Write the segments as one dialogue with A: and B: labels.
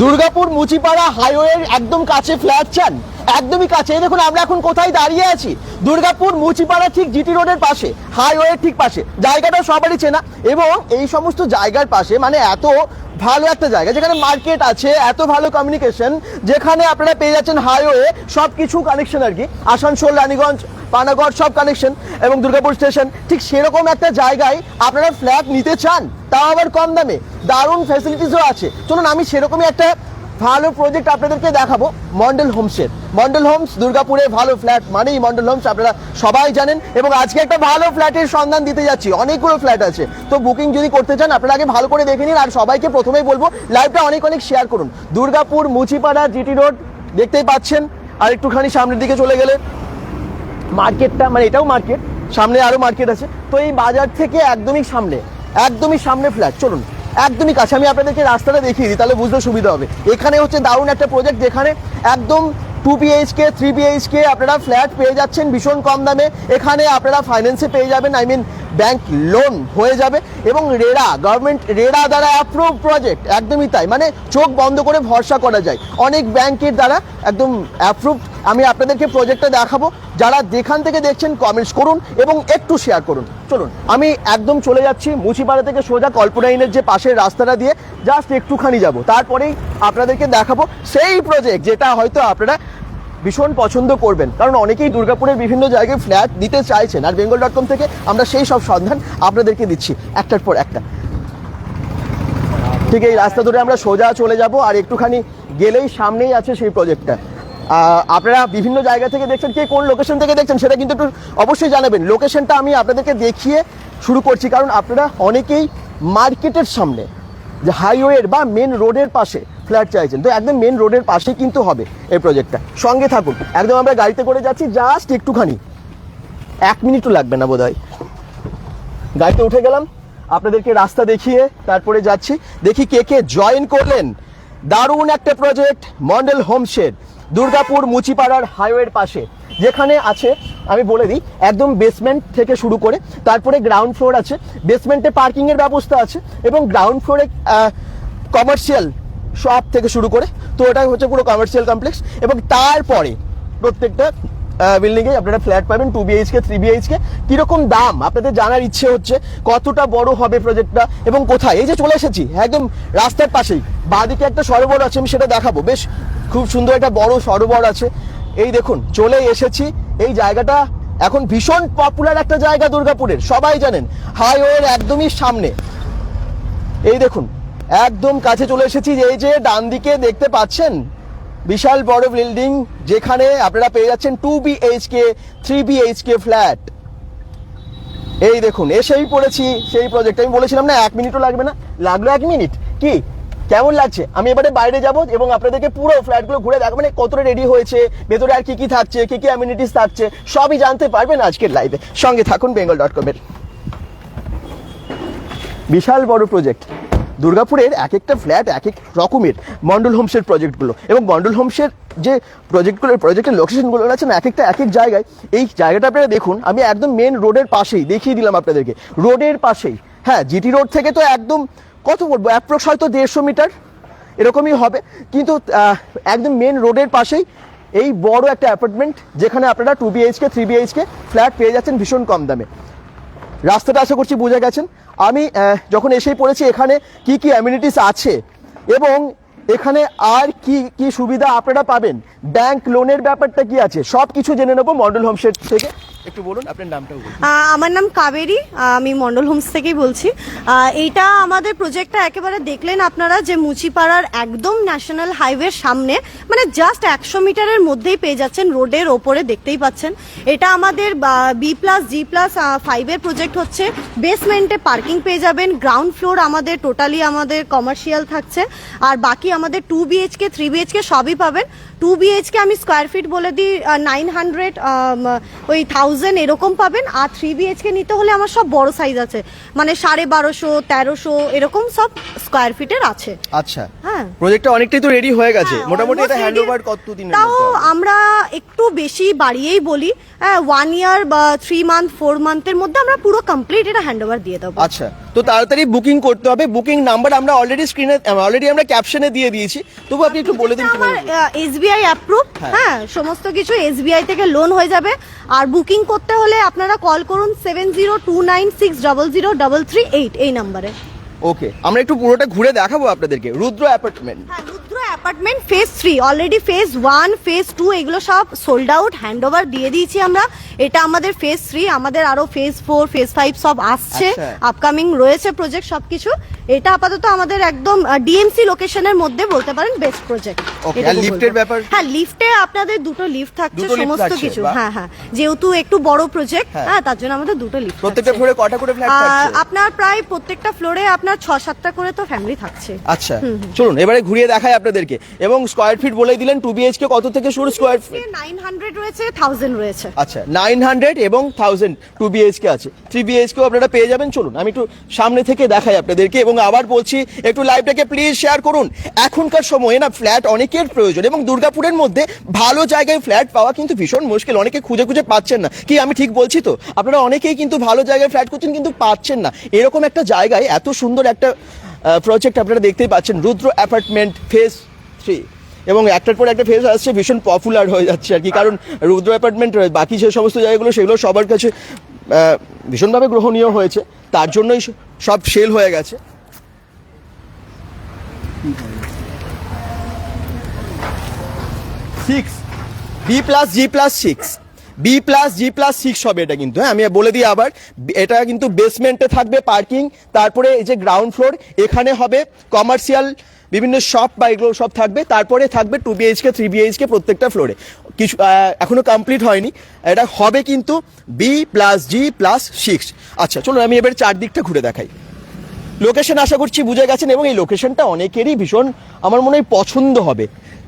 A: দুর্গাপুর মুচিপাড়া হাইওয়ের একদম কাছে ফ্ল্যাট চান? একদমই কাছে। এই দেখুন, আমরা এখন কোথায় দাঁড়িয়ে আছি? দুর্গাপুর মুচিপাড়া ঠিক জিটি রোডের পাশে হাইওয়ের ঠিক পাশে। জায়গাটা সবারই চেনা। এবং এই সমস্ত জায়গার পাশে মানে এত ভালো একটা জায়গা, যেখানে মার্কেট আছে, এত ভালো কমিউনিকেশন যেখানে আপনারা পেয়ে যাচ্ছেন হাইওয়ে সব কিছু কানেকশন আর কি। আসানসোল, রানীগঞ্জ, পানাগড়, সব কানেকশন এবং দুর্গাপুর স্টেশন ঠিক সেরকম একটা জায়গায় আপনারা ফ্ল্যাট নিতে চান, তাও আবার কম দামে। দারুণ ফ্যাসিলিটিসও আছে। চলুন, আমি সেরকমই একটা ভালো প্রজেক্ট আপনাদেরকে দেখাবো মন্ডল হোমসের মন্ডল হোমস দুর্গাপুরে ভালো ফ্ল্যাট মানেই মন্ডল হোমস আপনারা সবাই জানেন। এবং আজকে একটা ভালো ফ্ল্যাটের সন্ধান দিতে যাচ্ছি, অনেকগুলো ফ্ল্যাট আছে। তো বুকিং যদি করতে চান, আপনারা আগে ভালো করে দেখে নিন, আর সবাইকে প্রথমেই বলব লাইভটা অনেক অনেক শেয়ার করুন। দুর্গাপুর, মুচিপাড়া, জিটি রোড, দেখতেই পাচ্ছেন। আর একটুখানি সামনের দিকে চলে গেলে মার্কেটটা মানে এটাও মার্কেট, সামনে আরও মার্কেট আছে। তো এই বাজার থেকে একদমই সামনে একদমই সামনে ফ্ল্যাট চলুন। একদমই কাছে। আমি আপনাদেরকে রাস্তাটা দেখিয়ে দিই, তাহলে বুঝতে সুবিধা হবে। এখানে হচ্ছে দারুণ একটা প্রজেক্ট যেখানে একদম টু বিএইচকে থ্রি বিএইচকে আপনারা ফ্ল্যাট পেয়ে যাচ্ছেন ভীষণ কম দামে। এখানে আপনারা ফাইন্যান্সে পেয়ে যাবেন আই মিন ব্যাংক লোন হয়ে যাবে এবং রেরা গভর্নমেন্ট রেরা দ্বারা অ্যাপ্রুভ প্রজেক্ট একদমই তাই। মানে চোখ বন্ধ করে ভরসা করা যায়। অনেক ব্যাংকের দ্বারা একদম অ্যাপ্রুভ আমি আপনাদেরকে প্রজেক্টটা দেখাবো। যারা যেখান থেকে দেখছেন কমেন্টস করুন এবং একটু শেয়ার করুন। চলুন, আমি একদম চলে যাচ্ছি মুচিপাড়া থেকে সোজা কল্পনাইনের যে পাশের রাস্তাটা দিয়ে জাস্ট একটুখানি যাব। তারপরেই আপনাদেরকে দেখাবো সেই প্রজেক্ট যেটা হয়তো আপনারা ভীষণ পছন্দ করবেন। কারণ অনেকেই দুর্গাপুরের বিভিন্ন জায়গায় ফ্ল্যাট দিতে চাইছেন আর বেঙ্গল ডট কম থেকে আমরা সেই সব সন্ধান আপনাদেরকে দিচ্ছি একটার পর একটা। ঠিক এই রাস্তা ধরে আমরা সোজা চলে যাব আর একটুখানি গেলেই সামনেই আছে সেই প্রজেক্টটা আপনারা বিভিন্ন জায়গা থেকে দেখছেন কে কোন লোকেশন থেকে দেখছেন, সেটা কিন্তু একটু অবশ্যই জানাবেন। লোকেশনটা আমি আপনাদেরকে দেখিয়ে শুরু করছি, কারণ আপনারা অনেকেই মার্কেটের সামনে, যে হাইওয়ের বা মেন রোডের পাশে ফ্ল্যাট চাইছেন, তো একদম মেন রোডের পাশে কিন্তু হবে এই প্রজেক্টটা সঙ্গে থাকুন, একদম আমরা গাড়িতে করে যাচ্ছি জাস্ট একটুখানি। এক মিনিটও লাগবে না বোধ হয় গাড়িতে উঠে গেলাম, আপনাদেরকে রাস্তা দেখিয়ে তারপরে যাচ্ছি। দেখি কে কে জয়েন করলেন। দারুণ একটা প্রজেক্ট মন্ডল হোমশেড দুর্গাপুর মুচিপাড়ার হাইওয়ের পাশে, যেখানে আছে, আমি বলে দিই, একদম বেসমেন্ট থেকে শুরু করে, তারপরে গ্রাউন্ড ফ্লোর আছে বেসমেন্টে পার্কিংয়ের ব্যবস্থা আছে, এবং গ্রাউন্ড ফ্লোরে কমার্শিয়াল শপ থেকে শুরু করে, তো ওটা হচ্ছে পুরো কমার্শিয়াল কমপ্লেক্স এবং তারপরে প্রত্যেকটা বিল্ডিং এ আপনারা ফ্ল্যাট পাবেন টু বিএইচকে থ্রি বিএইচকে কীরকম দাম? আপনাদের জানার ইচ্ছে হচ্ছে, কতটা বড় হবে প্রজেক্টটা এবং কোথায়? এই যে চলে এসেছি, একদম রাস্তার পাশেই, বাঁদিকে একটা সরোবর আছে, আমি সেটা দেখাবো, বেশ খুব সুন্দর একটা বড় সরোবর আছে। এই দেখুন চলে এসেছি। এই জায়গাটা এখন ভীষণ পপুলার একটা জায়গা দুর্গাপুরের, সবাই জানেন। হাইওয়ের একদমই সামনে। এই দেখুন, একদম কাছে চলে এসেছি এই যে ডান দিকে দেখতে পাচ্ছেন? বিশাল বড় বিল্ডিং যেখানে আপনারা পেয়ে যাচ্ছেন two BHK three BHK flat এই দেখুন, এসেই পড়েছি সেই প্রজেক্ট আমি বলেছিলাম না, এক মিনিটও লাগবে না। লাগল এক মিনিট কি? কেমন লাগছে? আমি এবারে বাইরে যাব এবং আপনাদেরকে পুরো ফ্ল্যাটগুলো ঘুরে দেখাবো। মানে কতটা রেডি হয়েছে, ভেতরে আর কি কি থাকছে, কি কি অ্যামিনিটিস থাকছে, সবই জানতে পারবেন আজকের লাইভে সঙ্গে থাকুন বেঙ্গল ডট কমের বিশাল বড় প্রজেক্ট দুর্গাপুরের এক একটা ফ্ল্যাট এক এক রকমের মন্ডল হোমসের প্রজেক্টগুলো এবং মন্ডল হোমসের যে প্রজেক্টগুলোর প্রজেক্টের লোকেশনগুলো আছে না এক একটা এক এক জায়গায়, এই জায়গাটা আপনারা দেখুন, আমি একদম মেন রোডের পাশেই দেখিয়ে দিলাম আপনাদেরকে। রোডের পাশেই। হ্যাঁ জিটি রোড থেকে তো একদম কত বলব অ্যাপ্রক্স হয়তো দেড়শো মিটার, এরকমই হবে। কিন্তু একদম মেন রোডের পাশেই এই বড় একটা অ্যাপার্টমেন্ট যেখানে আপনারা two BHK three BHK flat পেয়ে যাচ্ছেন ভীষণ কম দামে। রাস্তাটা আশা করছি বুঝে গেছেন। আমি যখন এসেই পড়েছি, এখানে কি কি অ্যামিনিটিস আছে এবং এখানে আর কি কি সুবিধা আপনারা পাবেন? ব্যাংক লোনের ব্যাপারটা কি আছে? সব কিছু জেনে নেব মডেল হোমশেড থেকে। একটু বলুন, আপনার
B: আমার নাম কাবেরী আমি মন্ডল হোমস থেকেই বলছি। এইটা আমাদের প্রজেক্টটা একেবারে দেখলেন আপনারা যে মুচিপাড়ার একদম ন্যাশনাল হাইওয়ের সামনে মানে জাস্ট একশো মিটারের মধ্যেই পেয়ে যাচ্ছেন রোডের ওপরে, দেখতেই পাচ্ছেন। এটা আমাদের বি প্লাস জি প্লাস ফাইভের প্রজেক্ট হচ্ছে। বেসমেন্টে পার্কিং পেয়ে যাবেন গ্রাউন্ড ফ্লোর আমাদের টোটালি আমাদের কমার্শিয়াল থাকছে। আর বাকি আমাদের টু বিএইচকে থ্রি বিএইচকে সবই পাবেন। টু বিএইচকে আমি স্কোয়ার ফিট বলে দিই নাইন হান্ড্রেড ওই থাউজেন্ড এরকম পাবেন আর থ্রি বিএইচকে নিতে হলে আমার সব বড় সাইজ আছে। মানে সাড়ে বারোশো তেরোশো এরকম সব স্কোয়ার ফিটের আছে।
A: আচ্ছা।
B: হ্যাঁ।
A: প্রজেক্টটা অনেকটাই তো রেডি হয়ে গেছে।
B: হ্যাঁ,
A: মোটামুটি এটা
B: almost
A: হ্যান্ড
B: ready।
A: ওভার কতদিনের
B: তাও? আমরা একটু বেশি বাড়িয়েই বলি হ্যাঁ ওয়ান ইয়ার বা থ্রি মান্থ ফোর মান্থের মধ্যে আমরা পুরো কমপ্লিট এটা হ্যান্ড ওভার দিয়ে দেবো।
A: আচ্ছা। তো তাড়াতাড়ি বুকিং করতে হবে। বুকিং নাম্বার আমরা অলরেডি স্ক্রিনে অলরেডি আমরা ক্যাপশনে দিয়ে দিয়েছি। তবু আপনি একটু বলে দিন
B: এসবিআই অ্যাপ্রুভ
A: হ্যাঁ।
B: সমস্ত কিছু এসবিআই থেকে লোন হয়ে যাবে। আর বুকিং করতে হলে আপনারা কল করুন seven zero two nine six double zero double three eight এই নাম্বারে।
A: ওকে আমরা একটু পুরোটা ঘুরে দেখাবো আপনাদেরকে। রুদ্র অ্যাপার্টমেন্ট
B: হ্যাঁ apartment phase three already phase one phase two এগুলো সব সোল্ড আউট হ্যান্ড ওভার দিয়ে দিয়েছি আমরা। এটা আমাদের ফেজ থ্রি আমাদের আরও ফেজ ফোর ফেজ ফাইভ সব আসছে।
A: আচ্ছা।
B: আপকামিং রয়েছে প্রজেক্ট সবকিছু। এটা আপাতত আমাদের একদম ডিএমসি লোকেশনের মধ্যে বলতে পারেন বেস্ট প্রজেক্ট
A: লিফটের ব্যাপার?
B: হ্যাঁ লিফটে আপনাদের দুটো লিফট থাকছে সমস্ত কিছু। হ্যাঁ হ্যাঁ যেহেতু একটু বড় প্রজেক্ট
A: হ্যাঁ।
B: হ্যাঁ তার জন্য আমাদের দুটো লিফট
A: প্রত্যেকটা ফ্লোরে কটা করে ফ্ল্যাট থাকছে?
B: আপনার প্রায় প্রত্যেকটা ফ্লোরে আপনার ছ সাতটা করে তো ফ্যামিলি থাকছে।
A: আচ্ছা চলুন এবারে ঘুরিয়ে দেখাই আপনাদেরকে। এবং স্কোয়ার ফিট বলেই দিলেন টু বিএইচকে কত থেকে শুরু স্কোয়ার ফিট
B: নাইন হান্ড্রেড রয়েছে থাউজেন্ড রয়েছে।
A: আচ্ছা নাইন হান্ড্রেড এবং থাউজেন্ড টু বিএইচকে আছে। থ্রি বিএইচকেও আপনারা পেয়ে যাবেন। চলুন আমি একটু সামনে থেকে দেখাই আপনাদেরকে এবং আবার বলছি, একটু লাইভটাকে প্লিজ শেয়ার করুন। এখনকার সময়ে না ফ্ল্যাট অনেকের প্রয়োজন এবং দুর্গাপুরের মধ্যে ভালো জায়গায় ফ্ল্যাট পাওয়া কিন্তু ভীষণ মুশকিল। অনেকে খুঁজে খুঁজে পাচ্ছেন না। কি আমি ঠিক বলছি তো? আপনারা অনেকেই কিন্তু ভালো জায়গায় ফ্ল্যাট করছেন কিন্তু পাচ্ছেন না। এরকম একটা জায়গায় এত সুন্দর একটা প্রজেক্ট আপনারা দেখতেই পাচ্ছেন। রুদ্র অ্যাপার্টমেন্ট ফেস থ্রি এবং একটার পর একটা ফেজ আসছে, ভীষণ পপুলার হয়ে যাচ্ছে আর কি। কারণ রুদ্র অ্যাপার্টমেন্ট বাকি যে সমস্ত জায়গাগুলো, সেগুলো সবার কাছে ভীষণভাবে গ্রহণীয় হয়েছে। তার জন্যই সব সেল হয়ে গেছে। Six B plus G plus six B plus G plus six হবে এটা কিন্তু। হ্যাঁ আমি বলে দিই আবার এটা কিন্তু বেসমেন্টে থাকবে পার্কিং তারপরে এই যে গ্রাউন্ড ফ্লোর এখানে হবে কমার্শিয়াল বিভিন্ন শপ বা এগুলো সব থাকবে তারপরে থাকবে টু বিএইচকে থ্রি বিএইচকে প্রত্যেকটা ফ্লোরে কিছু আহ, এখনও কমপ্লিট হয়নি। এটা হবে কিন্তু B plus G plus six আচ্ছা চলুন আমি এবার চারদিকটা ঘুরে দেখাই। লোকেশন আশা করছি বুঝে গেছেন এবং এই লোকেশনটা অনেকেরই ভীষণ আমার মনে হয় পছন্দ হবে।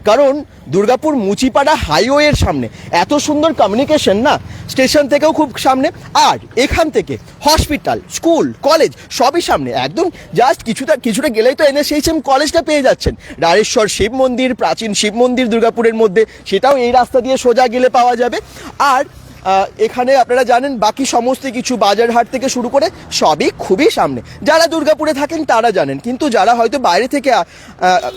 A: কারণ দুর্গাপুর মুচিপাড়া হাইওয়ের সামনে এত সুন্দর কমিউনিকেশন না স্টেশন থেকেও খুব সামনে। আর এখান থেকে হসপিটাল স্কুল কলেজ সবই সামনে। একদম জাস্ট কিছুটা কিছুটা গেলেই তো এনএসএইচএম কলেজটা পেয়ে যাচ্ছেন। রাড়েশ্বর শিব মন্দির, প্রাচীন শিব মন্দির দুর্গাপুরের মধ্যে, সেটাও এই রাস্তা দিয়ে সোজা গেলে পাওয়া যাবে। আর এখানে আপনারা জানেন বাকি সমস্ত কিছু বাজারহাট থেকে শুরু করে সবই খুবই সামনে। যারা দুর্গাপুরে থাকেন তারা জানেন, কিন্তু যারা হয়তো বাইরে থেকে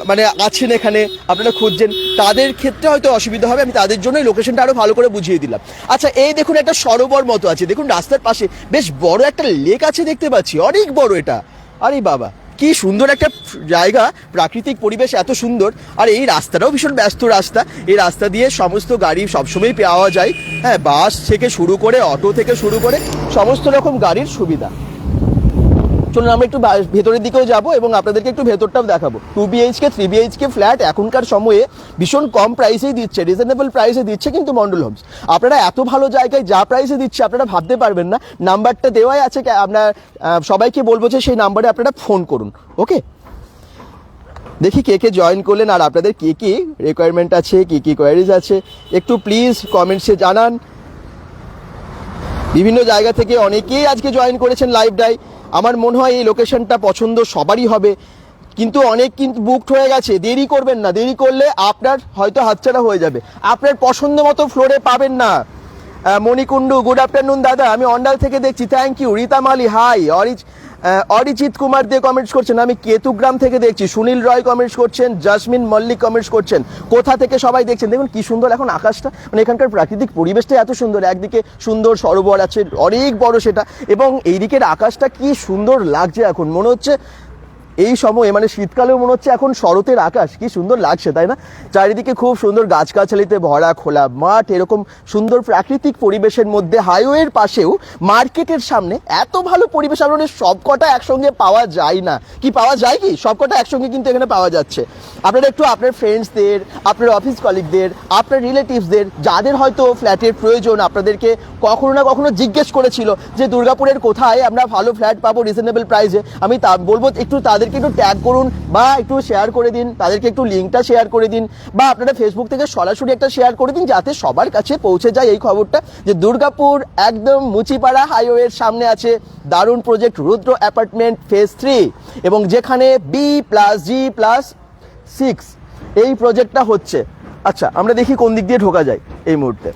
A: মানে আছেন এখানে, আপনারা খুঁজছেন, তাদের ক্ষেত্রে হয়তো অসুবিধা হবে, আমি তাদের জন্যই লোকেশনটা আরও ভালো করে বুঝিয়ে দিলাম। আচ্ছা এই দেখুন একটা সরোবর মতো আছে, দেখুন রাস্তার পাশে, বেশ বড় একটা লেক আছে দেখতে পাচ্ছি, অনেক বড় এটা। আরে বাবা! কি সুন্দর একটা জায়গা, প্রাকৃতিক পরিবেশ এত সুন্দর। আর এই রাস্তাটাও ভীষণ ব্যস্ত রাস্তা। এই রাস্তা দিয়ে সমস্ত গাড়ি সবসময় পাওয়া যায়। হ্যাঁ বাস থেকে শুরু করে, অটো থেকে শুরু করে সমস্ত রকম গাড়ির সুবিধা। চলুন, আমরা একটু ভেতরের দিকেও যাব এবং আপনাদেরকে একটু ভেতরটাও দেখাবো। Two BHK three BHK flat এখনকার সময়ে ভীষণ কম প্রাইসেই দিচ্ছে রিজনেবল প্রাইসে দিচ্ছে কিন্তু মন্ডল হোমস আপনারা এত ভালো জায়গায় যা প্রাইসে দিচ্ছে আপনারা ভাবতে পারবেন না। নাম্বারটা দেওয়াই আছে আপনার সবাইকে বলব যে সেই নাম্বারে আপনারা ফোন করুন ওকে দেখি কে কে জয়েন করলেন আর আপনাদের কি কী রিকোয়ারমেন্ট আছে, কী কী কোয়ারিজ আছে। একটু প্লিজ কমেন্টসে জানান। বিভিন্ন জায়গা থেকে অনেকেই আজকে জয়েন করেছেন লাইভ ডাই আমার মনে হয় এই লোকেশনটা পছন্দ সবারই হবে। কিন্তু অনেক কিন্তু বুকড হয়ে গেছে। দেরি করবেন না। দেরি করলে আপনার হয়তো হাতছাড়া হয়ে যাবে। আপনার পছন্দ মতো ফ্লোরে পাবেন না। মণিকুণ্ডু গুড আফটারনুন দাদা। আমি অন্ডাল থেকে দেখছি। Thank you Rita Mali hi Arij Arijit Kumar দিয়ে কমেন্টস করছেন, আমি কেতুগ্রাম থেকে দেখছি, সুনীল রয় কমেন্টস করছেন, জাসমিন মল্লিক কমেন্টস করছেন। কোথা থেকে সবাই দেখছেন? দেখুন কি সুন্দর এখন আকাশটা মানে এখানকার প্রাকৃতিক পরিবেশটা এত সুন্দর, একদিকে সুন্দর সরোবর আছে, অনেক বড় সেটা, এবং এইদিকের আকাশটা কি সুন্দর লাগছে এখন, মনে হচ্ছে এই সময়ে মানে শীতকালেও মনে হচ্ছে এখন শরতের আকাশ। কি সুন্দর লাগছে, তাই না? চারিদিকে খুব সুন্দর গাছগাছালিতে ভরা খোলা মাঠ, এরকম সুন্দর প্রাকৃতিক পরিবেশের মধ্যে হাইওয়ের পাশেও মার্কেটের সামনে এত ভালো পরিবেশ আপনাদের সবকটা একসঙ্গে পাওয়া যায় না। কি পাওয়া যায় কি? সবকটা একসঙ্গে কিন্তু এখানে পাওয়া যাচ্ছে। আপনারা একটু আপনার ফ্রেন্ডসদের আপনার অফিস কলিগদের আপনার রিলেটিভসদের যাদের হয়তো ফ্ল্যাটের প্রয়োজন, আপনাদেরকে কখনো না কখনো জিজ্ঞেস করেছিল যে, দুর্গাপুরের কোথায় আমরা ভালো ফ্ল্যাট পাবো রিজনেবল প্রাইসে আমি তা, বলব একটু তাদেরকে একটু ট্যাগ করুন বা একটু শেয়ার করে দিন, তাদেরকে একটু লিঙ্কটা শেয়ার করে দিন বা আপনারা ফেসবুক থেকে সরাসরি একটা শেয়ার করে দিন যাতে সবার কাছে পৌঁছে যায় এই খবরটা যে দুর্গাপুর একদম মুচিপাড়া হাইওয়ের সামনে আছে। দারুণ project Rudra apartment phase three এবং যেখানে B plus G plus six এই প্রজেক্টটা হচ্ছে। আচ্ছা আমরা দেখি কোন দিক দিয়ে ঢোকা যায় এই মুহূর্তে।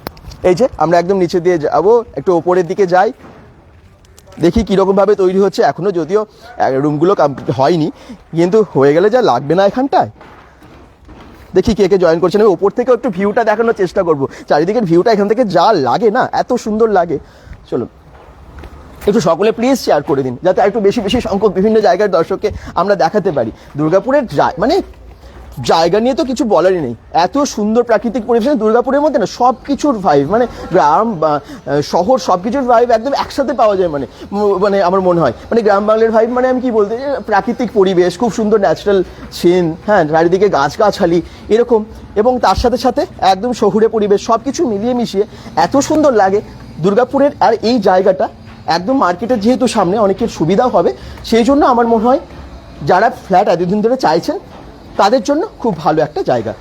A: এই যে, আমরা একদম নিচে দিয়ে যাব, একটু ওপরের দিকে যাই। দেখি কীরকমভাবে তৈরি হচ্ছে এখনও যদিও রুমগুলো কমপ্লিট হয়নি, কিন্তু হয়ে গেলে যা লাগবে না এখানটায়। দেখি কে কে জয়েন করছেন আমি ওপর থেকেও একটু ভিউটা দেখানোর চেষ্টা করব। চারিদিকের ভিউটা এখান থেকে যা লাগে না, এত সুন্দর লাগে। চলুন, একটু সকলে প্লিজ শেয়ার করে দিন, যাতে একটু বেশি বেশি সংখ্যক বিভিন্ন জায়গার দর্শককে আমরা দেখাতে পারি। দুর্গাপুরের মানে জায়গা নিয়ে তো কিছু বলারই নেই। এত সুন্দর প্রাকৃতিক পরিবেশ দুর্গাপুরের মধ্যে না সব কিছুর ভাইব মানে গ্রাম শহর সব কিছুর ভাইব একদম একসাথে পাওয়া যায় মানে মানে আমার মনে হয়। মানে গ্রাম বাংলার ভাইব মানে আমি কি বলতে প্রাকৃতিক পরিবেশ, খুব সুন্দর ন্যাচারাল সিন হ্যাঁ চারিদিকে গাছগাছালি, এরকম। এবং তার সাথে সাথে একদম শহুরে পরিবেশ সব কিছু মিলিয়ে মিশিয়ে এত সুন্দর লাগে। দুর্গাপুরের আর এই জায়গাটা একদম মার্কেটের যেহেতু সামনে অনেকের সুবিধাও হবে, সেই জন্য আমার মনে হয় যারা ফ্ল্যাট এতদিন ধরে চাইছেন তাদের জন্য খুব ভালো একটা জায়গা।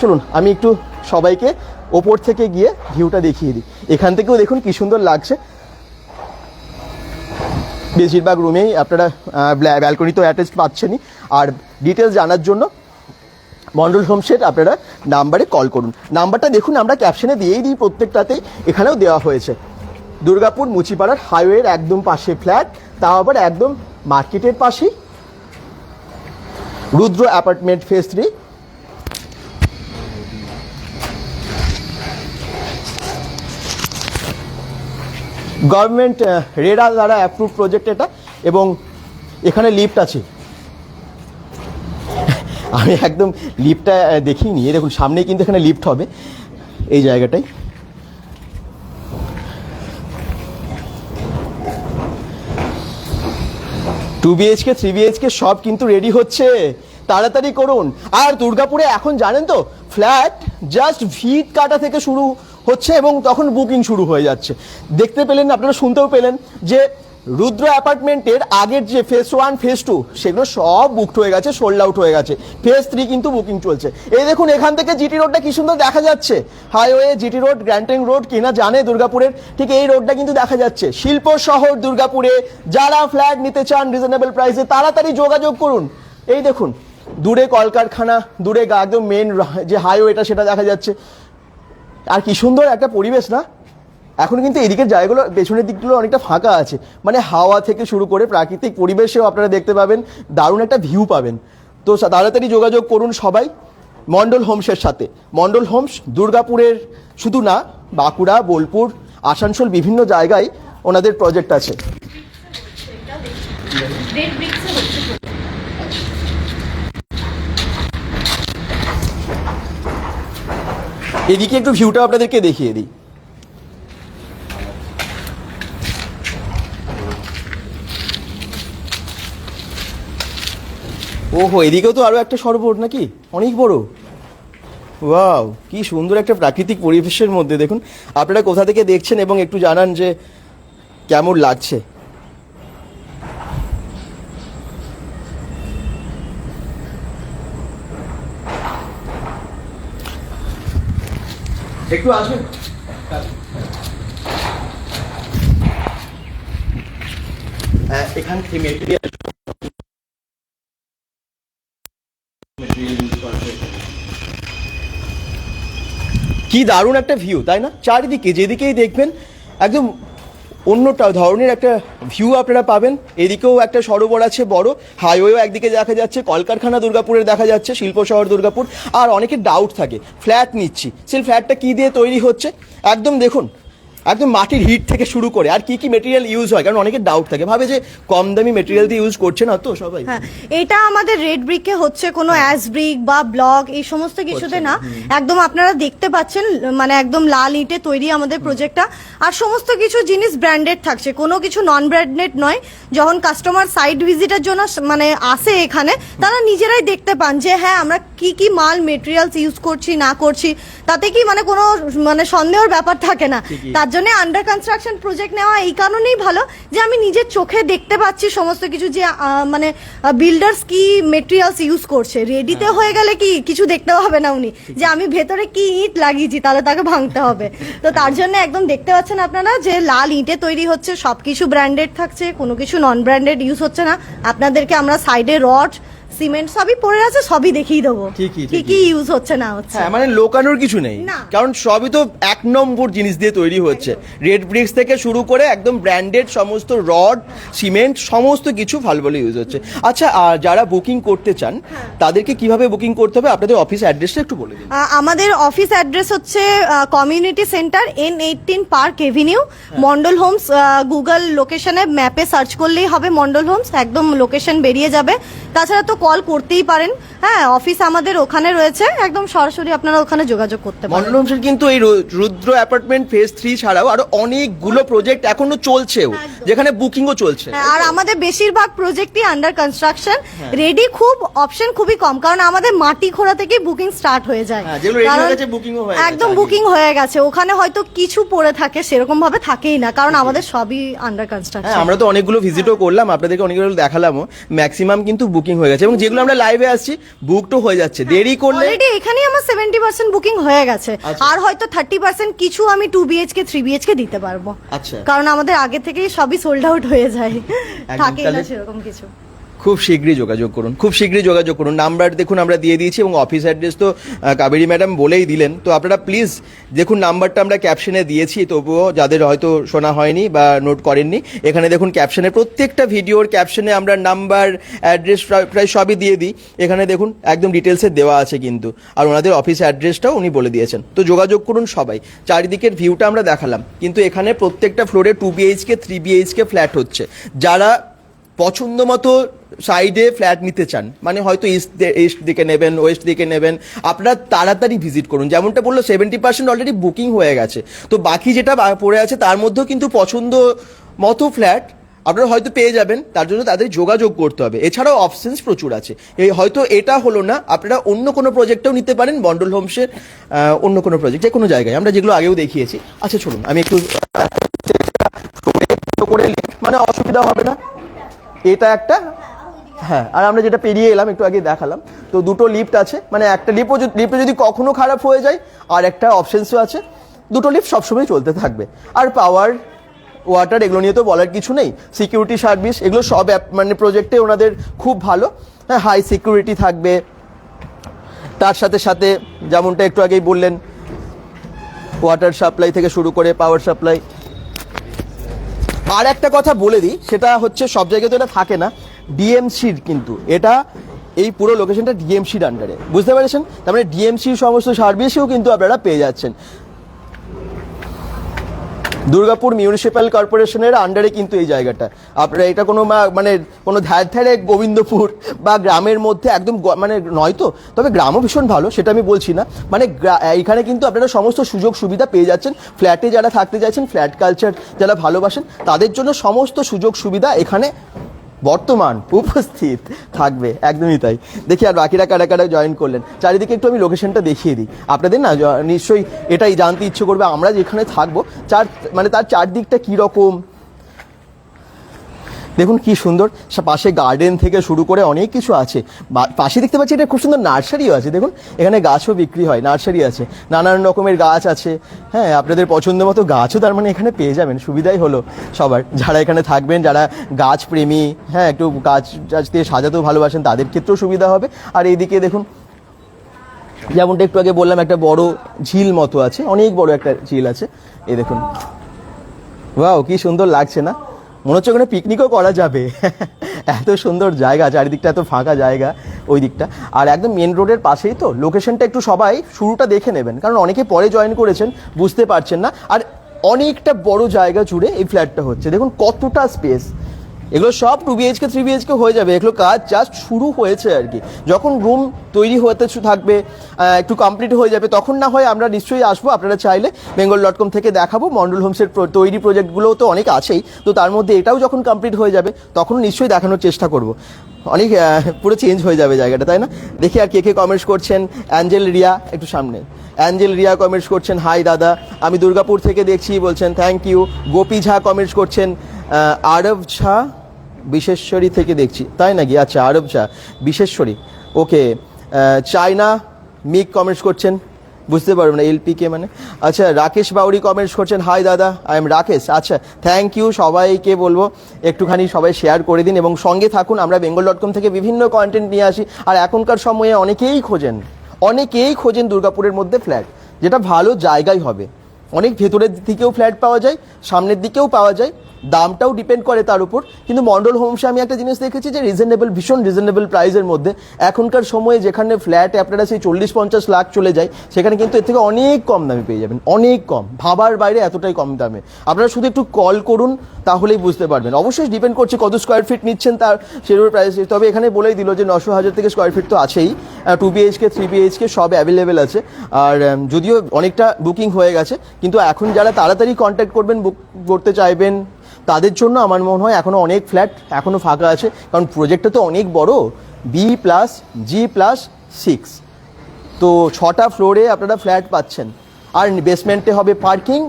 A: চলুন, আমি একটু সবাইকে ওপর থেকে গিয়ে ভিউটা দেখিয়ে দিই। এখান থেকেও দেখুন কি সুন্দর লাগছে। বেশিরভাগ রুমেই আপনারা ব্যালকনি তো অ্যাটাচ পাচ্ছেনই। আর ডিটেলস জানার জন্য মন্ডল হোমসেট আপনারা নাম্বারে কল করুন। নাম্বারটা দেখুন, আমরা ক্যাপশনে দিয়েই দিই প্রত্যেকটাতেই এখানেও দেওয়া হয়েছে। দুর্গাপুর মুচিপাড়ার হাইওয়ের একদম পাশে ফ্ল্যাট তাও আবার একদম মার্কেটের পাশেই। Rudra apartment phase three. Government রেডা দ্বারা অ্যাপ্রুভ প্রজেক্ট এটা এবং এখানে লিফট আছে। আমি একদম লিফটটা দেখিনি। দেখুন, সামনেই কিন্তু এখানে লিফট হবে। এই জায়গাটায়। টু বিএইচকে থ্রি বিএইচকে সব কিন্তু রেডি হচ্ছে। তাড়াতাড়ি করুন। আর দুর্গাপুরে এখন জানেন তো ফ্ল্যাট জাস্ট ভিত কাটা থেকে শুরু হচ্ছে এবং তখন বুকিং শুরু হয়ে যাচ্ছে। দেখতে পেলেন, আপনারা শুনতেও পেলেন যে রুদ্র অ্যাপার্টমেন্টের আগের যে ফেস ওয়ান ফেস টু সেগুলো সব বুকড হয়ে গেছে সোল্ড আউট হয়ে গেছে। ফেস থ্রি কিন্তু বুকিং চলছে। এই দেখুন, এখান থেকে জিটি রোডটা কি সুন্দর দেখা যাচ্ছে। হাইওয়ে জিটি রোড গ্র্যান্টিং রোড কিনা জানে দুর্গাপুরের, ঠিক এই রোডটা কিন্তু দেখা যাচ্ছে। শিল্প শহর দুর্গাপুরে, যারা ফ্ল্যাট নিতে চান রিজনেবল প্রাইসে তাড়াতাড়ি যোগাযোগ করুন। এই দেখুন, দূরে কলকারখানা, দূরে একদম মেন যে হাইওয়েটা সেটা দেখা যাচ্ছে। আর কি সুন্দর একটা পরিবেশ না? এখন কিন্তু এদিকের জায়গাগুলো, পেছনের দিকগুলো অনেকটা ফাঁকা আছে। মানে হাওয়া থেকে শুরু করে প্রাকৃতিক পরিবেশেও আপনারা দেখতে পাবেন, দারুণ একটা ভিউ পাবেন। তো তাড়াতাড়ি যোগাযোগ করুন সবাই, মন্ডল হোমসের সাথে। মন্ডল হোমস দুর্গাপুরের শুধু না, বাঁকুড়া, বোলপুর, আসানসোল বিভিন্ন জায়গায় ওনাদের প্রজেক্ট আছে। এদিকে একটু ভিউটা আপনাদেরকে দেখিয়ে দিই। ওহো এদিকেও তো আরও একটা সরোবর নাকি? অনেক বড়। ওয়াও কি সুন্দর একটা প্রাকৃতিক পরিবেশের মধ্যে। দেখুন আপনারা কোথা থেকে দেখছেন এবং একটু জানান যে কেমন লাগছে। একটু আসবেন? হ্যাঁ, এখান থেকে মেটেরিয়াল কি দারুণ একটা ভিউ তাই না? চারিদিকে, যেদিকেই দেখবেন, একদম অন্যটা ধরনের একটা ভিউ আপনারা পাবেন। এদিকেও একটা সরোবর আছে বড় হাইওয়েও একদিকে দেখা যাচ্ছে, কলকারখানা দুর্গাপুরের দেখা যাচ্ছে, শিল্প শহর দুর্গাপুর। আর অনেকের ডাউট থাকে ফ্ল্যাট নিচ্ছি। সেই ফ্ল্যাটটা কি দিয়ে তৈরি হচ্ছে? একদম দেখুন একদম মাটির হিট থেকে শুরু করে আর কি কি মেটেরিয়াল ইউজ হয়? কারণ অনেকের ডাউট থাকে। ভাবে যে কম দামি মেটেরিয়াল দিয়ে ইউজ করছে না তো সবাই।
B: হ্যাঁ এটা আমাদের রেড ব্রিকে হচ্ছে কোনো অ্যাস ব্রিক বা ব্লক এই সমস্ত কিছুতে না। একদম আপনারা দেখতে পাচ্ছেন মানে একদম লাল ইটে তৈরি আমাদের প্রজেক্টটা আর সমস্ত কিছু জিনিস ব্র্যান্ডেড থাকছে কোনো কিছু নন ব্র্যান্ডেড নয়। যখন কাস্টমার সাইট ভিজিটের জন্য মানে আসে এখানে তারা নিজেরাই দেখতে পান যে হ্যাঁ আমরা কি কি মাল মেটেরিয়ালস ইউজ করছি না করছি। তাতে কি মানে কোনো মানে সন্দেহের ব্যাপার থাকে না।
A: ঠিকই।
B: জন্য আন্ডার কনস্ট্রাকশন প্রজেক্ট নেওয়া এই কারণেই ভালো যে আমি নিজের চোখে দেখতে পাচ্ছি সমস্ত কিছু যে মানে বিল্ডার্স কি মেটেরিয়ালস ইউজ করছে। রেডিতে হয়ে। গেলে কি কিছু দেখতে হবে না উনি? যে আমি ভেতরে কি ইট লাগিয়েছি তাহলে তাকে ভাঙতে হবে। তো তার জন্য একদম দেখতে পাচ্ছেন আপনারা যে লাল ইটে তৈরি হচ্ছে সব কিছু ব্র্যান্ডেড থাকছে কোনো কিছু নন ব্র্যান্ডেড ইউজ হচ্ছে না। আপনাদেরকে আমরা সাইডে রড সিমেন্ট সবই পড়ে আছে সবই দেখিয়ে দেবো।
A: ঠিকই,
B: কি
A: ঠিকই।
B: কি ইউজ হচ্ছে না হচ্ছে?
A: হ্যাঁ মানে লোকানোর কিছু নেই।
B: না।
A: কারণ সবই তো এক নম্বর জিনিস দিয়ে তৈরি হচ্ছে। রেড ব্রিক্স থেকে শুরু করে একদম ব্র্যান্ডেড সমস্ত রড সিমেন্ট সমস্ত কিছু ভালো ভালো ইউজ হচ্ছে। আচ্ছা আর যারা বুকিং করতে চান
B: হ্যাঁ।
A: তাদেরকে কীভাবে বুকিং করতে হবে? আপনাদের অফিস অ্যাড্রেসটা একটু বলে দিন।
B: আহ, আমাদের অফিস অ্যাড্রেস হচ্ছে community centre N eighteen park avenue Mondal homes Google লোকেশনে ম্যাপে সার্চ করলেই হবে মন্ডল হোমস একদম লোকেশন বেরিয়ে যাবে। তাছাড়া তো কল করতেই পারেন। হ্যাঁ অফিস আমাদের ওখানে রয়েছে। একদম সরাসরি আপনারা ওখানে যোগাযোগ করতে পারেন।
A: কিন্তু এই রুদ্র অ্যাপার্টমেন্ট ফেজ থ্রি ছাড়াও আরও অনেকগুলো প্রজেক্ট এখনও চলছেও যেখানে বুকিংও চলছে।
B: হ্যাঁ, আর আমাদের বেশিরভাগ প্রজেক্টই আন্ডার কনস্ট্রাকশন। রেডি খুব অপশন খুবই কম কারণ আমাদের মাটি খোঁড়া থেকেই বুকিং স্টার্ট হয়ে যায়।
A: হ্যাঁ,
B: একদম বুকিং হয়ে গেছে। ওখানে হয়তো কিছু পড়ে থাকে সেরকম ভাবে থাকেই না কারণ আমাদের সবই আন্ডার
A: হ্যাঁ
B: কনস্ট্রাকশন
A: আমরা তো অনেকগুলো ভিজিটও করলাম আপনাদেরকে অনেকগুলো দেখালামও। ম্যাক্সিমাম কিন্তু বুকিং হয়ে গেছে। এবং যেগুলো আমরা লাইভে আসছি বুক তো হয়ে যাচ্ছে। দেরি করলে
B: অলরেডি এখানেই আমার সেভেন্টি পার্সেন্ট বুকিং হয়ে গেছে।
A: আচ্ছা।
B: আর হয়তো থার্টি পার্সেন্ট কিছু আমি 2 বিএইচকে 3 বিএইচকে দিতে পারব।
A: আচ্ছা।
B: কারণ আমাদের আগে থেকেই সবই সোল্ড আউট হয়ে যায়। থাকে না সেরকম কিছু।
A: খুব শীঘ্রই যোগাযোগ করুন, খুব শীঘ্রই যোগাযোগ করুন। নাম্বার দেখুন আমরা দিয়ে দিয়েছি এবং অফিস অ্যাড্রেস তো কাবেরী ম্যাডাম বলেই দিলেন। তো আপনারা প্লিজ দেখুন নাম্বারটা আমরা ক্যাপশনে দিয়েছি, তবুও যাদের হয়তো শোনা হয়নি বা নোট করেননি, এখানে দেখুন ক্যাপশনে প্রত্যেকটা ভিডিওর ক্যাপশনে আমরা নাম্বার অ্যাড্রেস প্রায় সবই দিয়ে দিই। এখানে দেখুন একদম ডিটেলসে দেওয়া আছে কিন্তু। আর ওনাদের অফিস অ্যাড্রেসটাও উনি বলে দিয়েছেন। তো যোগাযোগ করুন সবাই। চারিদিকের ভিউটা আমরা দেখালাম। কিন্তু এখানে প্রত্যেকটা ফ্লোরে two BHK three BHK flat হচ্ছে। যারা পছন্দ মতো সাইডে ফ্ল্যাট নিতে চান মানে হয়তো ইস্ট ইস্ট দিকে নেবেন ওয়েস্ট দিকে নেবেন, আপনারা তাড়াতাড়ি ভিজিট করুন। যেমনটা বলল সেভেন্টি পার্সেন্ট অলরেডি বুকিং হয়ে গেছে। তো বাকি যেটা পড়ে আছে, তার মধ্যেও কিন্তু পছন্দ মতো ফ্ল্যাট আপনারা হয়তো পেয়ে যাবেন, তার জন্য তাদের যোগাযোগ করতে হবে। এছাড়াও অপশনস প্রচুর আছে। এই হয়তো এটা হলো না, আপনারা অন্য কোনো প্রজেক্টটাও নিতে পারেন বন্ডল হোমসের অন্য কোনো প্রজেক্ট যে কোনো জায়গায়। আমরা যেগুলো আগেও দেখিয়েছি। আচ্ছা চলুন, আমি একটু করে মানে অসুবিধা হবে না। এটা একটা হ্যাঁ আর আমরা যেটা পেরিয়ে এলাম, একটু আগে দেখালাম। তো দুটো লিফট আছে মানে একটা লিফটও লিফটে যদি কখনো খারাপ হয়ে যায়, আর একটা অপশনসও আছে, দুটো লিফট সবসময় চলতে থাকবে। আর পাওয়ার ওয়াটার এগুলো নিয়ে তো বলার কিছু নেই। সিকিউরিটি সার্ভিস এগুলো সব অ্যাপ মানে প্রজেক্টে ওনাদের খুব ভালো। হ্যাঁ হাই সিকিউরিটি থাকবে। তার সাথে সাথে, যেমনটা একটু আগেই বললেন ওয়াটার সাপ্লাই থেকে শুরু করে পাওয়ার সাপ্লাই আর একটা কথা বলে দিই, সেটা হচ্ছে সব জায়গায় তো এটা থাকে না ডিএমসির কিন্তু। এটা এই পুরো লোকেশনটা ডিএমসির আন্ডারে বুঝতে পেরেছেন? তার মানে ডিএমসির সমস্ত সার্ভিসেও কিন্তু আপনারা পেয়ে যাচ্ছেন। দুর্গাপুর মিউনিসিপ্যাল কর্পোরেশনের আন্ডারে কিন্তু এই জায়গাটা। আপনারা এটা কোনো মানে কোনো ধ্যার ধ্যারে গোবিন্দপুর বা গ্রামের মধ্যে একদম মানে নয় তো? তবে গ্রামও ভীষণ ভালো, সেটা আমি বলছি না। মানে এখানে কিন্তু আপনারা সমস্ত সুযোগ সুবিধা পেয়ে যাচ্ছেন। ফ্ল্যাটে যারা থাকতে চাইছেন ফ্ল্যাট কালচার যারা ভালোবাসেন, তাদের জন্য সমস্ত সুযোগ সুবিধা এখানে বর্তমান উপস্থিত থাকবে, একদমই তাই। দেখি আর বাকিরা কারা কারা জয়েন করলেন। চারিদিকে একটু আমি লোকেশনটা দেখিয়ে দিই। আপনাদের না, নিশ্চয়ই এটাই জানতে ইচ্ছে করবে, আমরা যেখানে থাকব, চার মানে তার চারদিকটা কীরকম? দেখুন কি সুন্দর পাশে গার্ডেন থেকে শুরু করে অনেক কিছু আছে। পাশে দেখতে পাচ্ছি এটা খুব সুন্দর নার্সারিও আছে, দেখুন। এখানে গাছও বিক্রি হয়, নার্সারি আছে। নানান রকমের গাছ আছে। হ্যাঁ আপনাদের পছন্দ মতো গাছও তার মানে এখানে পেয়ে যাবেন, সুবিধাই হলো সবার। যারা এখানে থাকবেন, যারা গাছ প্রেমী হ্যাঁ একটু গাছ গাছ দিয়ে সাজাতেও ভালোবাসেন, তাদের ক্ষেত্রেও সুবিধা হবে। আর এইদিকে দেখুন, যেমনটা একটু আগে বললাম, একটা বড় ঝিল মতো আছে, অনেক বড় একটা ঝিল আছে। এই দেখুন। ওয়াও, কি সুন্দর লাগছে না? মনে হচ্ছে ওখানে পিকনিকও করা যাবে। এত সুন্দর জায়গা, চারিদিকটা এত ফাঁকা জায়গা ওই দিকটা আর একদম মেন রোডের পাশেই তো লোকেশনটা একটু সবাই শুরুটা দেখে নেবেন, কারণ অনেকে পরে জয়েন করেছেন, বুঝতে পারছেন না। আর অনেকটা বড় জায়গা জুড়ে এই ফ্ল্যাটটা হচ্ছে। দেখুন কতটা স্পেস এগুলো সব টু বিএইচকে থ্রি বিএইচকে হয়ে যাবে। এগুলো কাজ জাস্ট শুরু হয়েছে আর কি। যখন রুম তৈরি হতে থাকবে একটু কমপ্লিট হয়ে যাবে, তখন না হয় আমরা নিশ্চয়ই আসব। আপনারা চাইলে বেঙ্গল ডট কম থেকে দেখাবো। মন্ডল হোমসের তৈরি প্রজেক্টগুলোও তো অনেক আছেই। তো তার মধ্যে এটাও যখন কমপ্লিট হয়ে যাবে, তখন নিশ্চয়ই দেখানোর চেষ্টা করব। অনেক পুরো চেঞ্জ হয়ে যাবে জায়গাটা, তাই না? দেখি আর কে কে কমেন্টস করছেন। অ্যাঞ্জেল রিয়া, একটু সামনে। অ্যাঞ্জেল রিয়া কমেন্টস করছেন হাই দাদা, আমি দুর্গাপুর থেকে দেখছি, বলছেন thank you Gopi Jha comments করছেন আরব ঝা বিশেশ্বরী থেকে দেখছি। তাই নাকি? আচ্ছা আরব ঝা বিশেশ্বরী। ওকে চায়না, মিক কমেন্টস করছেন। বুঝতে পারব না এলপিকে মানে। আচ্ছা রাকেশ বাউরি কমেন্টস করছেন হাই দাদা আই এম রাকেশ। আচ্ছা থ্যাংক ইউ সবাইকে বলব, একটুখানি সবাই শেয়ার করে দিন এবং সঙ্গে থাকুন, আমরা বেঙ্গল ডট কম থেকে বিভিন্ন কন্টেন্ট নিয়ে আসি। আর এখনকার সময়ে অনেকেই খোঁজেন অনেকেই খোঁজেন দুর্গাপুরের মধ্যে ফ্ল্যাট যেটা ভালো জায়গায় হবে। অনেক ভেতরের দিকেও ফ্ল্যাট পাওয়া যায়, সামনের দিকেও পাওয়া যায়। দামটাও ডিপেন্ড করে তার উপর। কিন্তু মন্ডল হোমসে আমি একটা জিনিস দেখেছি যে রিজনেবল ভীষণ রিজনেবল প্রাইসের মধ্যে এখনকার সময়ে যেখানে ফ্ল্যাটে আপনারা সেই চল্লিশ পঞ্চাশ লাখ চলে যায়, সেখানে কিন্তু এর থেকে অনেক কম দামে পেয়ে যাবেন, অনেক কম। ভাবার বাইরে এতটাই কম দামে। আপনারা শুধু একটু কল করুন, তাহলেই বুঝতে পারবেন। অবশ্যই ডিপেন্ড করছে কত স্কোয়ার ফিট নিচ্ছেন তার সেরকম প্রাইস তবে এখানে বলেই দিল যে নশো হাজার থেকে স্কোয়ার ফিট তো আছেই। টু বিএইচকে থ্রি বিএইচকে সব অ্যাভেলেবেল আছে। আর যদিও অনেকটা বুকিং হয়ে গেছে, কিন্তু এখন যারা তাড়াতাড়ি কন্ট্যাক্ট করবেন বুক করতে চাইবেন তাদের জন্য আমার মনে হয় এখনও অনেক ফ্ল্যাট এখনও ফাঁকা আছে। কারণ প্রজেক্টটা তো অনেক বড়। B plus G plus six তো ছটা ফ্লোরে আপনারা ফ্ল্যাট পাচ্ছেন। আর বেসমেন্টে হবে পার্কিং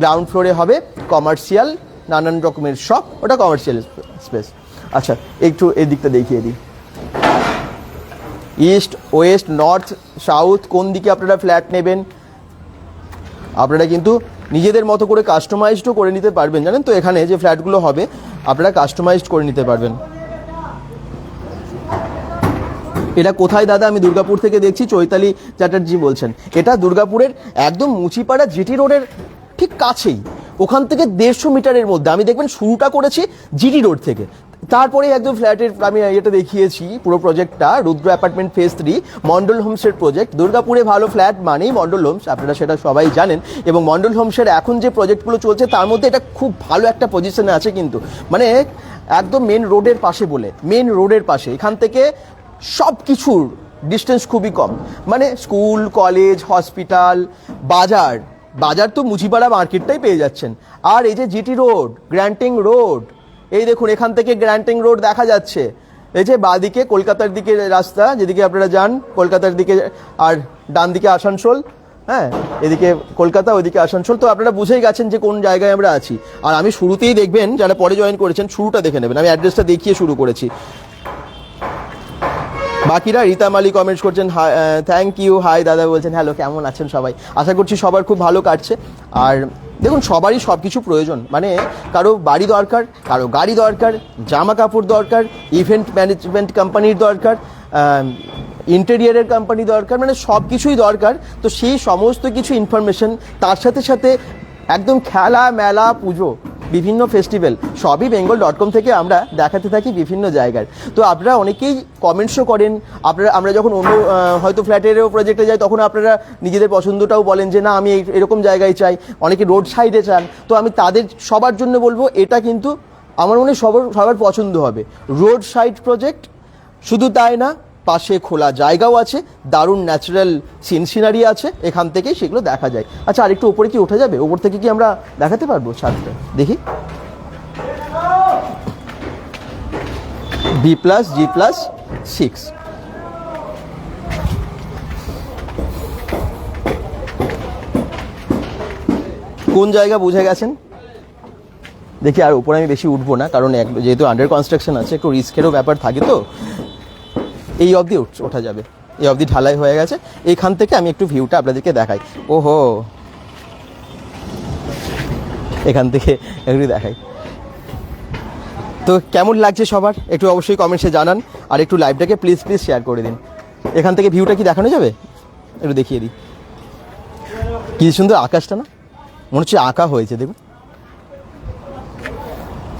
A: গ্রাউন্ড ফ্লোরে হবে কমার্শিয়াল নানান রকমের শপ ওটা কমার্শিয়াল স্পেস আচ্ছা একটু এই দিকটা দেখিয়ে দিই। ইস্ট ওয়েস্ট নর্থ সাউথ কোন দিকে আপনারা ফ্ল্যাট নেবেন? আপনারা কিন্তু নিজেদের মতো করে কাস্টমাইজডও করে নিতে পারবেন, জানেন তো? এখানে যে ফ্ল্যাটগুলো হবে, আপনারা কাস্টমাইজড করে নিতে পারবেন। এটা কোথায় দাদা? আমি দুর্গাপুর থেকে দেখছি, চৈতালি চ্যাটার্জি বলছেন। এটা দুর্গাপুরের একদম মুচিপাড়া জিটি রোডের ঠিক কাছেই, ওখান থেকে দেড়শো মিটারের মধ্যে। আমি দেখবেন শুরুটা করেছি জিটি রোড থেকে। তারপরে একদম ফ্ল্যাটের আমি এটা দেখিয়েছি, পুরো প্রজেক্টটা Rudra apartment phase three Mondal হোমসের project দুর্গাপুরে ভালো ফ্ল্যাট মানেই মন্ডল হোমস, আপনারা সেটা সবাই জানেন। এবং মন্ডল হোমসের এখন যে প্রজেক্টগুলো চলছে, তার মধ্যে এটা খুব ভালো একটা পজিশনে আছে কিন্তু। মানে একদম মেন রোডের পাশে বলে মেন রোডের পাশে। এখান থেকে সব কিছুর ডিস্টেন্স খুবই কম। মানে স্কুল কলেজ হসপিটাল বাজার। বাজার তো মুচিপাড়া মার্কেটটাই পেয়ে যাচ্ছেন। আর এই যে জিটি রোড গ্র্যান্টিং রোড এই দেখুন, এখান থেকে গ্র্যান্টিং রোড দেখা যাচ্ছে। এই যে বাদিকে, কলকাতার দিকে রাস্তা, যেদিকে আপনারা যান, কলকাতার দিকে, আর ডান দিকে আসানসোল হ্যাঁ? এদিকে কলকাতা, ওইদিকে আসানসোল। তো আপনারা বুঝেই গেছেন যে কোন জায়গায় আমরা আছি। আর আমি শুরুতেই দেখবেন, যারা পরে জয়েন করেছেন, শুরুটা দেখে নেবেন। আমি অ্যাড্রেসটা দেখিয়ে শুরু করেছি। বাকিরা রীতা মালি কমেন্টস করছেন থ্যাংক ইউ হাই দাদা বলছেন হ্যালো কেমন আছেন সবাই? আশা করছি সবার খুব ভালো কাটছে। আর দেখুন, সবারই সব কিছু প্রয়োজন। মানে কারও বাড়ি দরকার, কারও গাড়ি দরকার জামা কাপড় দরকার ইভেন্ট ম্যানেজমেন্ট কোম্পানির দরকার ইন্টেরিয়ারের কোম্পানি দরকার মানে সব কিছুই দরকার। তো সেই সমস্ত কিছু ইনফরমেশন তার সাথে সাথে একদম খেলা মেলা পুজো। বিভিন্ন ফেস্টিভ্যাল সবই বেঙ্গল ডট কম থেকে আমরা দেখাতে থাকি বিভিন্ন জায়গার তো আপনারা অনেকেই কমেন্টসও করেন, আপনারা, আমরা যখন অন্য হয়তো ফ্ল্যাটেরও প্রজেক্টে যাই, তখন আপনারা নিজেদের পছন্দটাও বলেন যে, না, আমি এরকম জায়গায় চাই। অনেকে রোড সাইডে চান। তো আমি তাদের, সবার জন্য বলব, এটা কিন্তু আমার মনে হয় সবার সবার পছন্দ হবে। রোড সাইড প্রজেক্ট শুধু তাই না পাশে খোলা জায়গাও আছে, দারুণ ন্যাচারাল সিন সিনারি আছে, এখান থেকেই সেগুলো দেখা যায়। আচ্ছা আরেকটু উপরে কি ওঠা যাবে? ওপর থেকে কি আমরা দেখাতে পারব ছাদটা? দেখি। B plus G plus six কোন জায়গা বুঝে গেছেন? দেখি, আর উপরে আমি বেশি উঠবো না, কারণ যেহেতু আন্ডার কনস্ট্রাকশন আছে, একটু রিস্কেরও ব্যাপার থাকে তো। এই অবধি ওঠা যাবে। এই অবধি ঢালাই হয়ে গেছে। এখান থেকে আমি একটু ভিউটা আপনাদেরকে দেখাই। ওহো! এখান থেকে একটু দেখাই। তো কেমন লাগছে সবার? একটু অবশ্যই কমেন্টসে জানান। আর একটু লাইভটাকে প্লিজ প্লিজ শেয়ার করে দিন। এখান থেকে ভিউটা কি দেখানো যাবে? একটু দেখিয়ে দিই। কি সুন্দর আকাশটা না? মনে হচ্ছে আঁকা হয়েছে, দেখুন।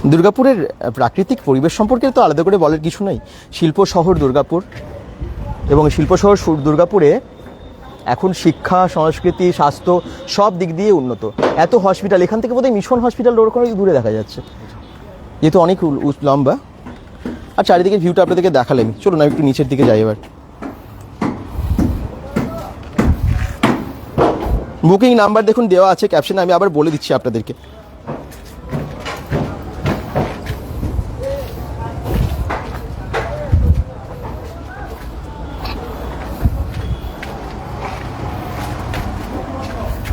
A: দুর্গাপুরের প্রাকৃতিক পরিবেশ সম্পর্কে তো আলাদা করে বলার কিছু নাই। শিল্প শহর দুর্গাপুর এবং শিল্প শহর দুর্গাপুরে এখন শিক্ষা, সংস্কৃতি, স্বাস্থ্য সব দিক দিয়ে উন্নত। এত হসপিটাল এখান থেকে বোধহয় মিশন হসপিটাল রোড দূরে দেখা যাচ্ছে। যেহেতু অনেক লম্বা। আর চারিদিকে ভিউটা আপনাদেরকে দেখালাম। চলুন আমি একটু নিচের দিকে যাই এবার। বুকিং নাম্বার দেখুন, দেওয়া আছে ক্যাপশনে আমি আবার বলে দিচ্ছি আপনাদেরকে।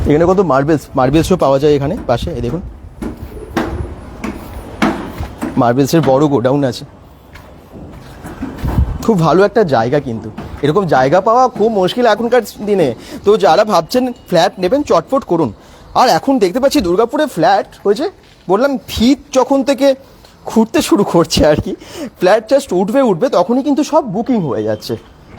A: এখানে কত মার্বেলস মার্বেলসও পাওয়া যায় এখানে, পাশে, এই দেখুন। মার্বেলসের বড় গোডাউন আছে। খুব ভালো একটা জায়গা কিন্তু। এরকম জায়গা পাওয়া খুব মুশকিল এখনকার দিনে। তো যারা ভাবছেন ফ্ল্যাট নেবেন, চটপট করুন। আর এখন দেখতে পাচ্ছি দুর্গাপুরে ফ্ল্যাট হয়েছে। বললাম ভিত যখন থেকে ঘুরতে শুরু করছে আর কি ফ্ল্যাট জাস্ট উঠবে উঠবে, তখনই কিন্তু সব বুকিং হয়ে যাচ্ছে।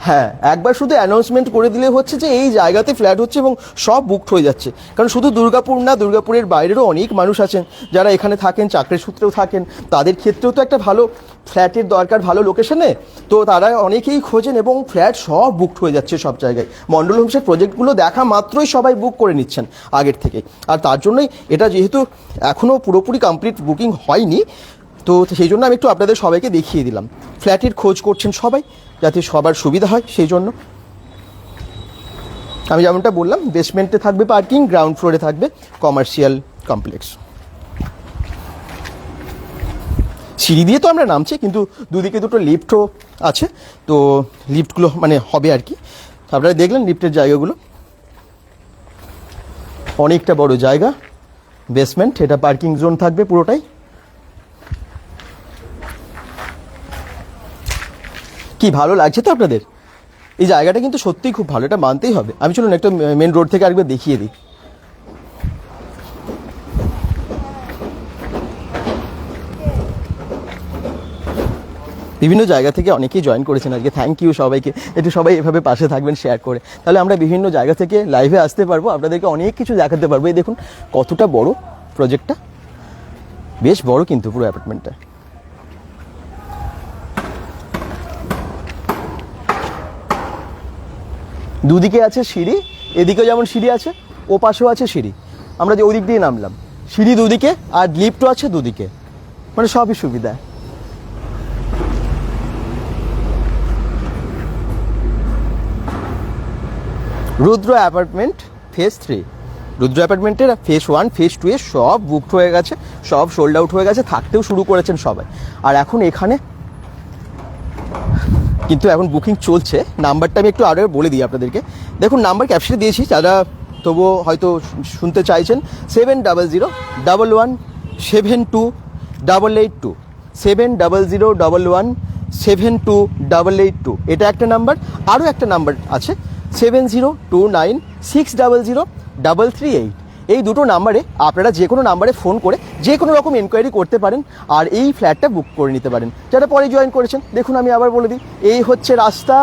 A: হ্যাঁ একবার শুধু অ্যানাউন্সমেন্ট করে দিলে হচ্ছে যে এই জায়গাতে ফ্ল্যাট হচ্ছে এবং সব বুকড হয়ে যাচ্ছে। কারণ শুধু দুর্গাপুর না, দুর্গাপুরের বাইরেরও অনেক মানুষ আছেন যারা এখানে থাকেন চাকরির সূত্রেও থাকেন। তাদের ক্ষেত্রেও তো একটা ভালো ফ্ল্যাটের দরকার, ভালো লোকেশনে তো তারা অনেকেই খোঁজেন এবং ফ্ল্যাট সব বুকড হয়ে যাচ্ছে সব জায়গায়। মন্ডল হোমসের প্রজেক্টগুলো দেখা মাত্রই সবাই বুক করে নিচ্ছেন আগের থেকে। আর তার জন্যই এটা যেহেতু এখনও পুরোপুরি কমপ্লিট বুকিং হয়নি তো সেই জন্য আমি একটু আপনাদের সবাইকে দেখিয়ে দিলাম। ফ্ল্যাটের খোঁজ করছেন সবাই, যাতে সবার সুবিধা হয় সেই জন্য। আমি যেমনটা বললাম বেসমেন্টে থাকবে পার্কিং গ্রাউন্ড ফ্লোরে থাকবে কমার্শিয়াল কমপ্লেক্স সিঁড়ি দিয়ে তো আমরা নামছি, কিন্তু দুদিকে দুটো লিফটও আছে। তো লিফটগুলো মানে হবে আর কি। আপনারা দেখলেন লিফটের জায়গাগুলো। অনেকটা বড় জায়গা। বেসমেন্ট এটা পার্কিং জোন থাকবে পুরোটাই। কি ভালো লাগছে তো আপনাদের? এই জায়গাটা কিন্তু সত্যিই খুব ভালো, এটা মানতেই হবে। আমি চলুন একটা মেন রোড থেকে আরেকবার দেখিয়ে দিই। বিভিন্ন জায়গা থেকে অনেকেই জয়েন করেছেন আজকে। থ্যাংক ইউ সবাইকে। একটু সবাই এভাবে পাশে থাকবেন শেয়ার করে। তাহলে আমরা বিভিন্ন জায়গা থেকে লাইভে আসতে পারব। আপনাদেরকে অনেক কিছু দেখাতে পারব। এই দেখুন, কতটা বড় প্রজেক্টটা বেশ বড় কিন্তু পুরো অ্যাপার্টমেন্টটা দুদিকে আছে সিঁড়ি, এদিকেও যেমন সিঁড়ি আছে, ও পাশেও আছে সিঁড়ি। আমরা যে ওদিক দিয়ে নামলাম, সিঁড়ি দুদিকে আর লিফটও আছে দুদিকে। মানে সবই সুবিধা। Rudra apartment phase three. Rudra অ্যাপার্টমেন্টের ফেজ ওয়ান, ফেজ টু এ সব বুকড হয়ে গেছে, সব সোল্ড আউট হয়ে গেছে, থাকতেও শুরু করেছেন সবাই। আর এখন এখানে কিন্তু এখন বুকিং চলছে। নাম্বারটা আমি একটু আরও বলে দিই আপনাদেরকে। দেখুন, নাম্বার ক্যাপশনে দিয়েছি, যারা তবুও হয়তো শুনতে চাইছেন seven double zero double one seven two double eight two seven double zero double one seven two double eight two এটা একটা নাম্বার, আরও একটা নাম্বার আছে seven zero two nine six double zero double three eight এই দুটো নাম্বারে আপনারা যে কোনো নাম্বারে ফোন করে যে কোনো রকম এনকোয়ারি করতে পারেন আর এই ফ্ল্যাটটা বুক করে নিতে পারেন। যারা পরে জয়েন করেছেন, দেখুন আমি আবার বলে দিই, এই হচ্ছে রাস্তা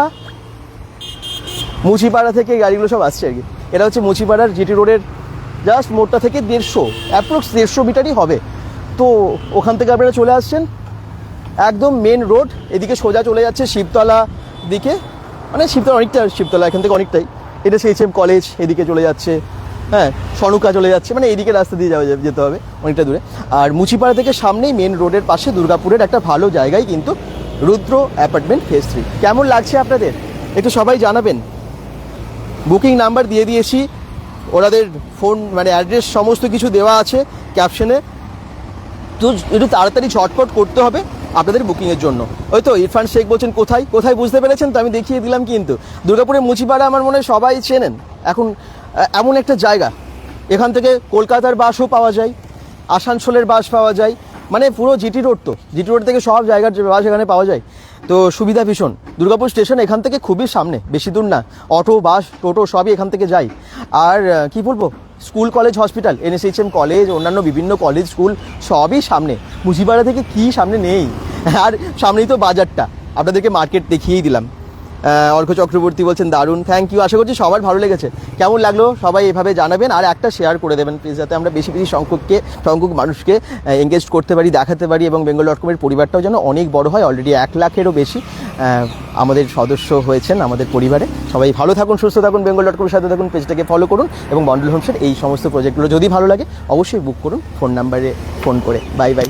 A: মুচিপাড়া থেকে গাড়িগুলো সব আসছে আর কি। এটা হচ্ছে মুচিপাড়ার জিটি রোডের জাস্ট মোড়টা থেকে দেড়শো অ্যাপ্রক্স দেড়শো মিটারই হবে। তো ওখান থেকে আপনারা চলে আসছেন, একদম মেন রোড এদিকে সোজা চলে যাচ্ছে শিবতলা দিকে। মানে শিবতলা অনেকটা, শিবতলা এখান থেকে অনেকটাই। এটা সেই কলেজ এদিকে চলে যাচ্ছে। হ্যাঁ সনুকা চলে যাচ্ছে মানে এইদিকে রাস্তা দিয়ে যাওয়া যেতে হবে অনেকটা দূরে। আর মুচিপাড়া থেকে সামনেই মেন রোডের পাশে দুর্গাপুরের একটা ভালো জায়গায় কিন্তু রুদ্র অ্যাপার্টমেন্ট ফেস থ্রি কেমন লাগছে আপনাদের? একটু সবাই জানাবেন। বুকিং নাম্বার দিয়ে দিয়েছি। ওনাদের ফোন মানে অ্যাড্রেস সমস্ত কিছু দেওয়া আছে ক্যাপশনে তো একটু তাড়াতাড়ি ঝটপট করতে হবে আপনাদের বুকিংয়ের জন্য। ওই তো ইরফান শেখ বলছেন, কোথায়? কোথায় বুঝতে পেরেছেন? তো আমি দেখিয়ে দিলাম কিন্তু। দুর্গাপুরের মুচিপাড়া আমার মনে হয় সবাই চেনেন। এখন এমন একটা জায়গা। এখান থেকে কলকাতার বাসও পাওয়া যায়, আসানসোলের বাস পাওয়া যায় মানে পুরো জিটি রোড তো। জিটি রোড থেকে সব জায়গার বাস এখানে পাওয়া যায়। তো সুবিধা ভীষণ। দুর্গাপুর স্টেশন এখান থেকে খুবই সামনে, বেশি দূর না। অটো, বাস, টোটো সবই এখান থেকে যায়। আর কি বলব? School, college, hospital NSHM college, অন্যান্য বিভিন্ন কলেজ, স্কুল সবই সামনে। মুজিপাড়া থেকে কি সামনে নেই? আর সামনেই তো বাজারটা। আপনাদেরকে মার্কেট দেখিয়েই দিলাম। আহ, অর্ঘ্য চক্রবর্তী বলছেন দারুণ থ্যাংক ইউ আশা করছি সবার ভালো লেগেছে। কেমন লাগল? সবাই এভাবে জানাবেন আর একটা শেয়ার করে দেবেন প্লিজ যাতে আমরা বেশি বেশি সংখ্যককে সংখ্যক মানুষকে এঙ্গেজ করতে পারি দেখাতে পারি এবং বেঙ্গল ডট কমের পরিবারটাও যেন অনেক বড় হয় অলরেডি এক লাখেরও বেশি আমাদের সদস্য হয়েছেন আমাদের পরিবারে। সবাই ভালো থাকুন সুস্থ থাকুন বেঙ্গল ডট কমের সাথে থাকুন পেজটাকে ফলো করুন এবং মন্ডল হোমসের এই সমস্ত প্রজেক্টগুলো যদি ভালো লাগে অবশ্যই বুক করুন ফোন নাম্বারে ফোন করে। Bye bye